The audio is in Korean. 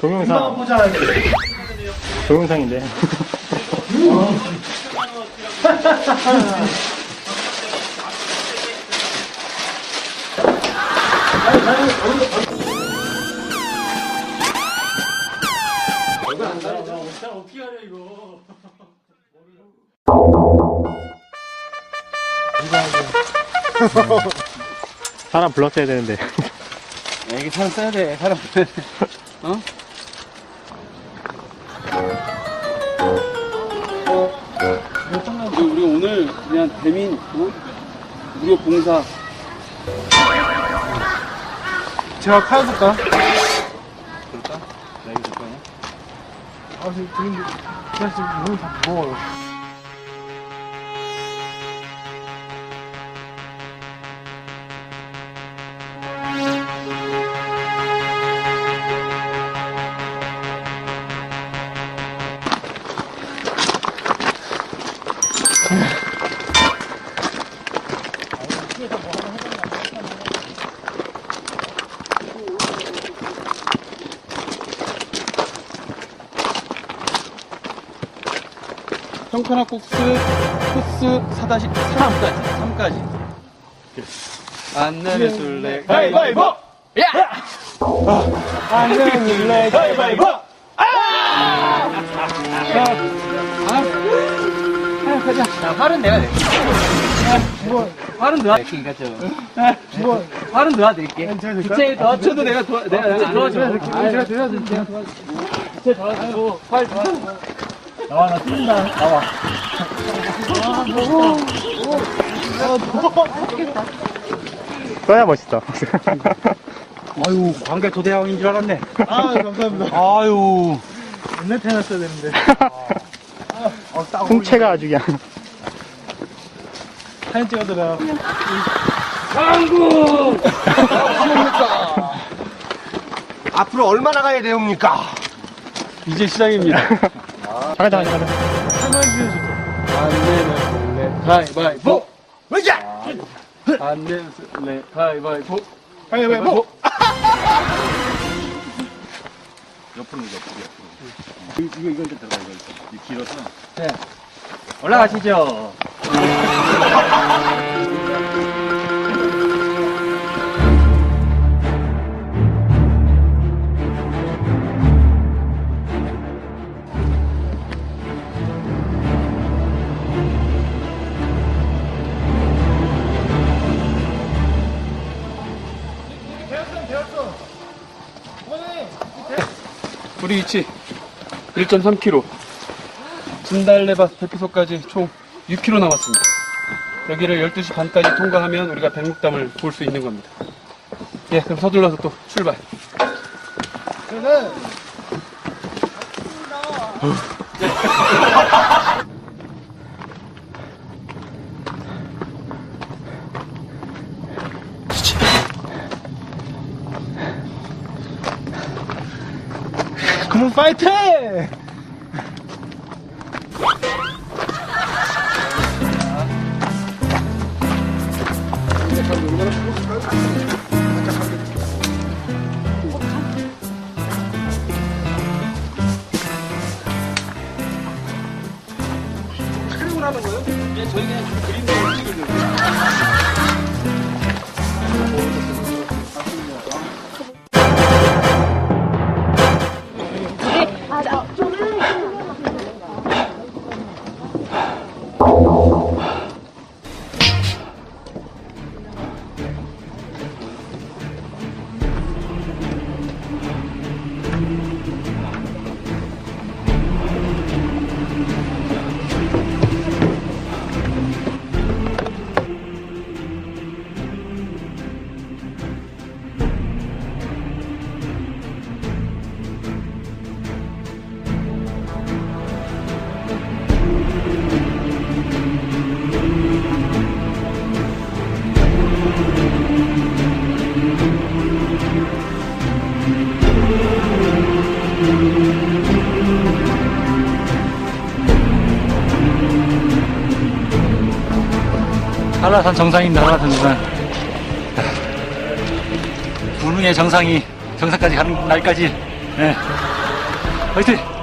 동영상, 보자. 동영상인데. 어떻게 하냐, 이거. 사람 불렀어야 되는데. 여기 사람 써야 돼. 사람 우리, 우리 오늘 그냥 대민, 어? 무료 봉사. 제가 칼 줄까? 그럴까? 나 이거 줄 거냐? 아, 지금, 지금, 그냥 지금 눈이 다 무거워요. 형카나 국수 코스 4다시 3까지 3까지. 안 내면 술래 가위바위보! 야! 안 내면 술래 가위바위보! 아, 가자. 자, 활은 내가 낼게. 뭐, 활은 너가 낼게, 이거 좀. 뭐, 활은 너가 낼게. 기체 더 쳐도 내가 도와, 내가, 내가 도와줘. 제가 도와줘. 제가 도와줘. 기체 도와주고, 활 도와주고. 나와, 나 뛴다. 나와. 써야 멋있다. 아유, 관계 도대왕인 줄 알았네. 아, 감사합니다. 아유. 맨날 태어났어야 되는데. 풍채가 아주 그냥. 사진 찍어드려. 앞으로 얼마나 가야 되옵니까? 이제 시작입니다. 잠깐, 잠깐, 잠깐. 안 내면 술래 가위바위보! 왜자? 안 내면 술래 가위바위보! 가위바위보! 옆으로 옆으로 옆으로. 이거 이거 이거 들어가 이거 길어서. 올라가시죠. 우리 위치 1.3km 진달래밭 대피소까지 총 6km 남았습니다. 여기를 12시 반까지 통과하면 우리가 백록담을 볼 수 있는 겁니다. 예, 그럼 서둘러서 또 출발. 그럼 파이팅! 촬영을 하는 거예요? 예, 저희 그냥 그림도 찍으려고. 한라산 정상입니다, 한라산 정상. 무능의 정상이 정상까지 가는 날까지 네. 화이팅!